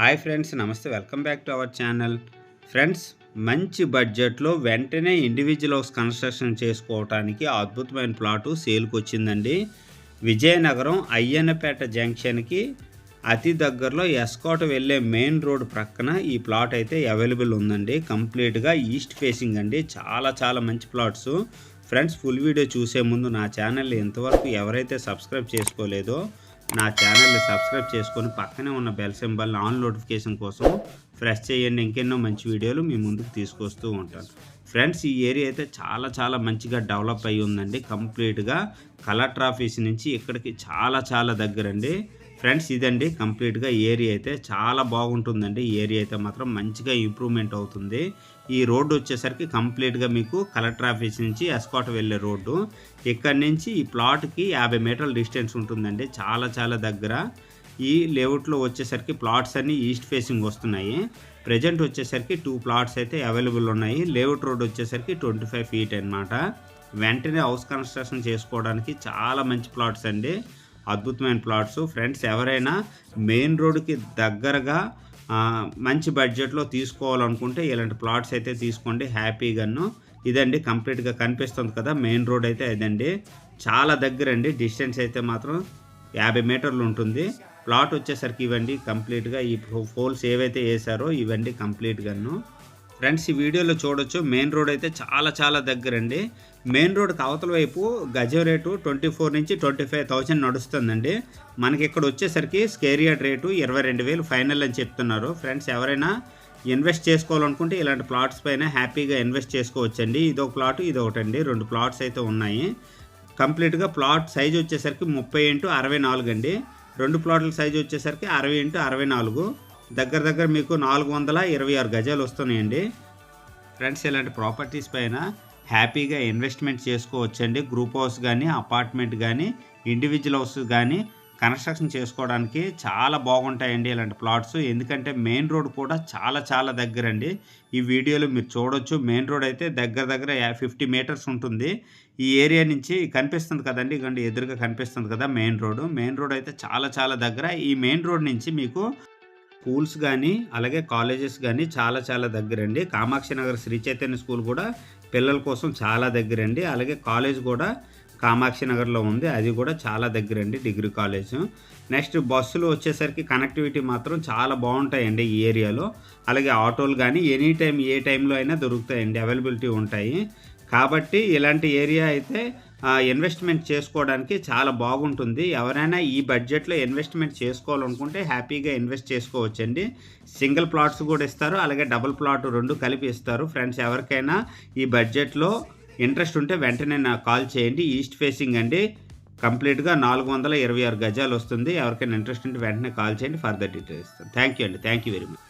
Hi friends నమస్తే. Welcome back to our channel. Friends మంచి బడ్జెట్లో వెంటనే ఇండివిజువల్ హౌస్ కన్స్ట్రక్షన్ చేసుకోవటానికి అద్భుతమైన ప్లాటు సేల్కి వచ్చిందండి. విజయనగరం అయ్యన్నపేట జంక్షన్కి అతి దగ్గరలో ఎస్కోట వెళ్ళే మెయిన్ రోడ్ ప్రక్కన ఈ ప్లాట్ అయితే అవైలబుల్ ఉందండి. కంప్లీట్గా ఈస్ట్ ఫేసింగ్ అండి. చాలా చాలా మంచి ప్లాట్స్. ఫ్రెండ్స్ ఫుల్ వీడియో చూసే ముందు నా ఛానల్ ఇంతవరకు ఎవరైతే సబ్స్క్రైబ్ చేసుకోలేదో నా ఛానల్ని సబ్స్క్రైబ్ చేసుకొని పక్కనే ఉన్న బెల్ సింబల్ ఆన్ నోటిఫికేషన్ కోసం ఫ్రెష్ చేయండి. ఇంకెన్నో మంచి వీడియోలు మీ ముందుకు తీసుకొస్తూ ఉంటాను. ఫ్రెండ్స్ ఈ ఏరియా అయితే చాలా చాలా మంచిగా డెవలప్ అయ్యి ఉందండి. కంప్లీట్గా కలెక్టర్ ఆఫీస్ నుంచి ఇక్కడికి చాలా చాలా దగ్గరండి. ఫ్రెండ్స్ ఇదండి కంప్లీట్గా ఏరియా అయితే చాలా బాగుంటుందండి. ఏరియా అయితే మాత్రం మంచిగా ఇంప్రూవ్మెంట్ అవుతుంది. ఈ రోడ్డు వచ్చేసరికి కంప్లీట్గా మీకు కలెక్టర్ ఆఫీస్ నుంచి ఎస్కాట్ వెళ్ళే రోడ్డు. ఇక్కడ నుంచి ఈ ప్లాట్కి యాభై మీటర్ల డిస్టెన్స్ ఉంటుందండి చాలా చాలా దగ్గర. ఈ లేఅవుట్లో వచ్చేసరికి ప్లాట్స్ అన్నీ ఈస్ట్ ఫేసింగ్ వస్తున్నాయి. ప్రజెంట్ వచ్చేసరికి టూ ప్లాట్స్ అయితే అవైలబుల్ ఉన్నాయి. లేఅవుట్ రోడ్ వచ్చేసరికి ట్వంటీ ఫైవ్ ఫీట్ అనమాట వెంటనే హౌస్ కన్స్ట్రక్షన్ చేసుకోవడానికి చాలా మంచి ప్లాట్స్ అండి. అద్భుతమైన ప్లాట్స్ ఫ్రెండ్స్ ఎవరైనా మెయిన్ రోడ్కి దగ్గరగా మంచి బడ్జెట్లో తీసుకోవాలనుకుంటే ఇలాంటి ప్లాట్స్ అయితే తీసుకోండి. హ్యాపీగాను ఇదండి కంప్లీట్గా కనిపిస్తుంది కదా మెయిన్ రోడ్ అయితే ఇదండి. చాలా దగ్గర అండి డిస్టెన్స్ అయితే మాత్రం యాభై మీటర్లు ఉంటుంది. ప్లాట్ వచ్చేసరికి ఇవ్వండి కంప్లీట్గా ఈ ఫోల్స్ ఏవైతే వేసారో ఇవ్వండి కంప్లీట్గాను ఫ్రెండ్స్ ఈ వీడియోలో చూడొచ్చు. మెయిన్ రోడ్ అయితే చాలా చాలా దగ్గర అండి మెయిన్ రోడ్కి అవతల వైపు గజం రేటు ట్వంటీ ఫోర్ నుంచి ట్వంటీ ఫైవ్ థౌసండ్ నడుస్తుందండి. మనకి ఇక్కడ వచ్చేసరికి స్కేరియాడ్ రేటు ఇరవై రెండు వేలు ఫైనల్ అని చెప్తున్నారు. ఫ్రెండ్స్ ఎవరైనా ఇన్వెస్ట్ చేసుకోవాలనుకుంటే ఇలాంటి ప్లాట్స్ పైన హ్యాపీగా ఇన్వెస్ట్ చేసుకోవచ్చండి. ఇదో ప్లాట్ ఇదొకటండి రెండు ప్లాట్స్ అయితే ఉన్నాయి. కంప్లీట్గా ప్లాట్ సైజ్ వచ్చేసరికి ముప్పై ఇంటూ అరవై నాలుగు అండి. రెండు ప్లాట్ల సైజ్ వచ్చేసరికి అరవై ఇంటూ అరవై నాలుగు. దగ్గర దగ్గర మీకు నాలుగు వందల ఇరవై ఆరు గజాలు వస్తున్నాయండి. ఫ్రెండ్స్ ఇలాంటి ప్రాపర్టీస్ పైన హ్యాపీగా ఇన్వెస్ట్మెంట్ చేసుకోవచ్చండి. గ్రూప్ హౌస్ కానీ అపార్ట్మెంట్ కానీ ఇండివిజువల్ హౌస్ కానీ కన్స్ట్రక్షన్ చేసుకోవడానికి చాలా బాగుంటాయండి ఇలాంటి ప్లాట్స్ ఎందుకంటే మెయిన్ రోడ్ కూడా చాలా చాలా దగ్గర అండి ఈ వీడియోలో మీరు చూడొచ్చు. మెయిన్ రోడ్ అయితే దగ్గర దగ్గర ఫిఫ్టీ మీటర్స్ ఉంటుంది. ఈ ఏరియా నుంచి కనిపిస్తుంది కదండి. ఇకండి ఎదురుగా కనిపిస్తుంది కదా మెయిన్ రోడ్ మెయిన్ రోడ్ అయితే చాలా చాలా దగ్గర. ఈ మెయిన్ రోడ్ నుంచి మీకు స్కూల్స్ కానీ అలాగే కాలేజెస్ కానీ చాలా చాలా దగ్గరండి. కామాక్షి నగర్ శ్రీ చైతన్య స్కూల్ కూడా పిల్లల కోసం చాలా దగ్గరండి. అలాగే కాలేజ్ కూడా కామాక్షి నగర్లో ఉంది. అది కూడా చాలా దగ్గరండి డిగ్రీ కాలేజ్. నెక్స్ట్ బస్సులు వచ్చేసరికి కనెక్టివిటీ మాత్రం చాలా బాగుంటాయండి ఈ ఏరియాలో. అలాగే ఆటోలు కానీ ఎనీ టైం ఏ టైంలో అయినా దొరుకుతాయండి. అవైలబిలిటీ ఉంటాయి. కాబట్టి ఇలాంటి ఏరియా అయితే ఇన్వెస్ట్మెంట్ చేసుకోవడానికి చాలా బాగుంటుంది. ఎవరైనా ఈ బడ్జెట్లో ఇన్వెస్ట్మెంట్ చేసుకోవాలనుకుంటే హ్యాపీగా ఇన్వెస్ట్ చేసుకోవచ్చండి. సింగిల్ ప్లాట్స్ కూడా ఇస్తారు అలాగే డబుల్ ప్లాట్ రెండు కలిపి ఇస్తారు. ఫ్రెండ్స్ ఎవరికైనా ఈ బడ్జెట్లో ఇంట్రెస్ట్ ఉంటే వెంటనే నాకు కాల్ చేయండి. ఈస్ట్ ఫేసింగ్ అండి. కంప్లీట్గా నాలుగు వందల ఇరవై ఆరు గజాలు వస్తుంది. ఎవరికైనా ఇంట్రెస్ట్ ఉంటే వెంటనే కాల్ చేయండి. ఫర్దర్ డీటెయిల్స్ ఇస్తాను థ్యాంక్ యూ అండి. Thank you very much